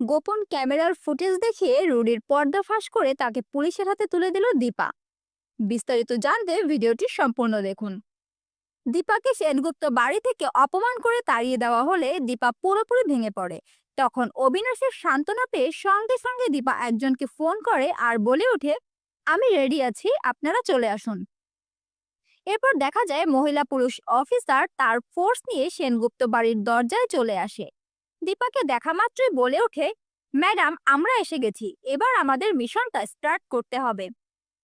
গোপন ক্যামেরার ফুটেজ দেখিয়ে রুডির পর্দা ফাঁস করে তাকে পুলিশের হাতে তুলে দিল দীপা। বিস্তারিত জানতে ভিডিওটি সম্পূর্ণ দেখুন। দীপাকে সেনগুপ্ত বাড়ি থেকে অপমান করে তাড়িয়ে দেওয়া হলে দীপা পুরোপুরি ভেঙে পড়ে। তখন অবিনাশের সান্ত্বনা পেয়ে সঙ্গে সঙ্গে দীপা একজনকে ফোন করে আর বলে ওঠে, আমি রেডি আছি, আপনারা চলে আসুন। এরপর দেখা যায় মহিলা পুরুষ অফিসার তার ফোর্স নিয়ে সেনগুপ্ত বাড়ির দরজায় চলে আসে। দীপাকে দেখা মাত্রই বলে ওঠে, ম্যাডাম, আমরা এসে গেছি। এবার আমাদের মিশনটা স্টার্ট করতে হবে।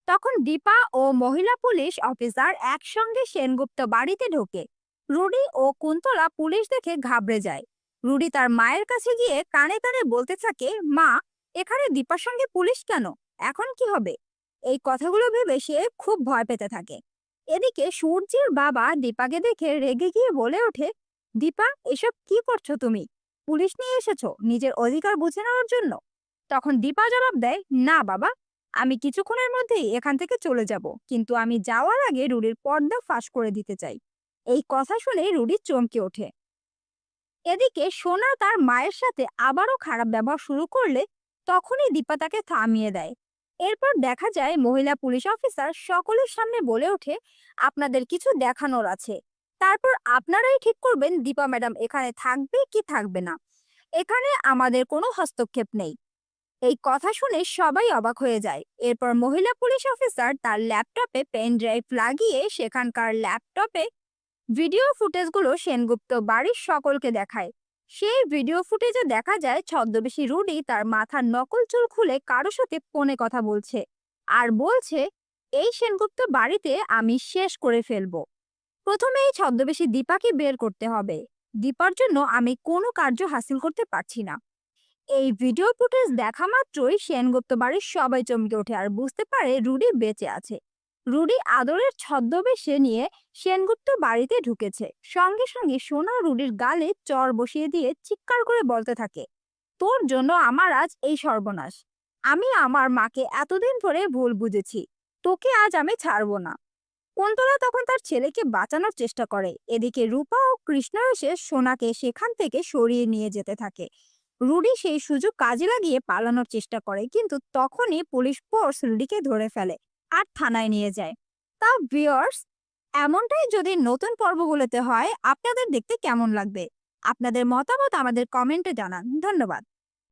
তখন দীপা ও মহিলা পুলিশ অফিসার একসঙ্গে সেনগুপ্ত বাড়িতে ঢোকে। রুডি ও কুন্তলা পুলিশ দেখে ঘাবড়ে যায়। রুডি তার মায়ের কাছে গিয়ে কানে কানে বলতে থাকে, মা, এখানে দীপার সঙ্গে পুলিশ কেন? এখন কি হবে? এই কথাগুলো ভেবে সে খুব ভয় পেতে থাকে। এদিকে সূর্যের বাবা দীপাকে দেখে রেগে গিয়ে বলে ওঠে, দীপা, এসব কি করছ তুমি? পুলিশ নিয়ে এসেছ নিজের অধিকার বুঝে নেওয়ার জন্য? তখন দীপা জবাব দেয়, না বাবা, আমি কিছুক্ষণের মধ্যেই এখান থেকে চলে যাব, কিন্তু আমি যাওয়ার আগে রুডির পর্দা ফাঁস করে দিতে চাই। এই কথা শুনে রুডি চমকে ওঠে। এদিকে সোনা তার মায়ের সাথে আবারও খারাপ ব্যবহার শুরু করলে তখনই দীপা তাকে থামিয়ে দেয়। এরপর দেখা যায় মহিলা পুলিশ অফিসার সকলের সামনে বলে ওঠে, আপনাদের কিছু দেখানোর আছে। তারপর আপনারাই ঠিক করবেন দীপা ম্যাডাম এখানে থাকবে কি থাকবে না। এখানে আমাদের কোনো হস্তক্ষেপ নেই। এই কথা শুনে সবাই অবাক হয়ে যায়। এরপর মহিলা পুলিশ অফিসার তার ল্যাপটপে পেন ড্রাইভ লাগিয়ে সেখানকার ল্যাপটপে ভিডিও ফুটেজগুলো সেনগুপ্ত বাড়ির সকলকে দেখায়। সেই ভিডিও ফুটেজে দেখা যায় ছদ্মবেশী রুডি তার মাথার নকল চুল খুলে কারও সাথে ফোনে কথা বলছে। আর বলছে, এই সেনগুপ্ত বাড়িতে আমি শেষ করে ফেলব। প্রথমে এই ছদ্মবেশী দীপাকে বের করতে হবে। দীপার জন্য আমি কোনো কার্য হাসিল করতে পারছি না। এই ভিডিও ফুটেজ দেখা মাত্রই সেনগুপ্ত বাড়ির সবাই চমকে ওঠে আর বুঝতে পারে রুডি বেঁচে আছে। রুডি আদরের ছদ্মবেশে নিয়ে সেনগুপ্ত বাড়িতে ঢুকেছে। সঙ্গে সঙ্গে সোনা রুডির গালে চর বসিয়ে দিয়ে চিৎকার করে বলতে থাকে, তোর জন্য আমার আজ এই সর্বনাশ। আমি আমার মাকে এতদিন ধরে ভুল বুঝেছি। তোকে আজ আমি ছাড়বো না। কুন্তলা তখন তার ছেলেকে বাঁচানোর চেষ্টা করে। এদিকে রূপা ও কৃষ্ণ এসে সোনাকে সেখান থেকে সরিয়ে নিয়ে যেতে থাকে। রুডি সেই সুযোগ কাজে লাগিয়ে পালানোর চেষ্টা করে, কিন্তু তখনই পুলিশ ফোর্স রুডিকে ধরে ফেলে আর থানায় নিয়ে যায়। তা ভিওর্স এমনটাই যদি নতুন পর্বগুলোতে হয়, আপনাদের দেখতে কেমন লাগবে? আপনাদের মতামত আমাদের কমেন্টে জানান। ধন্যবাদ।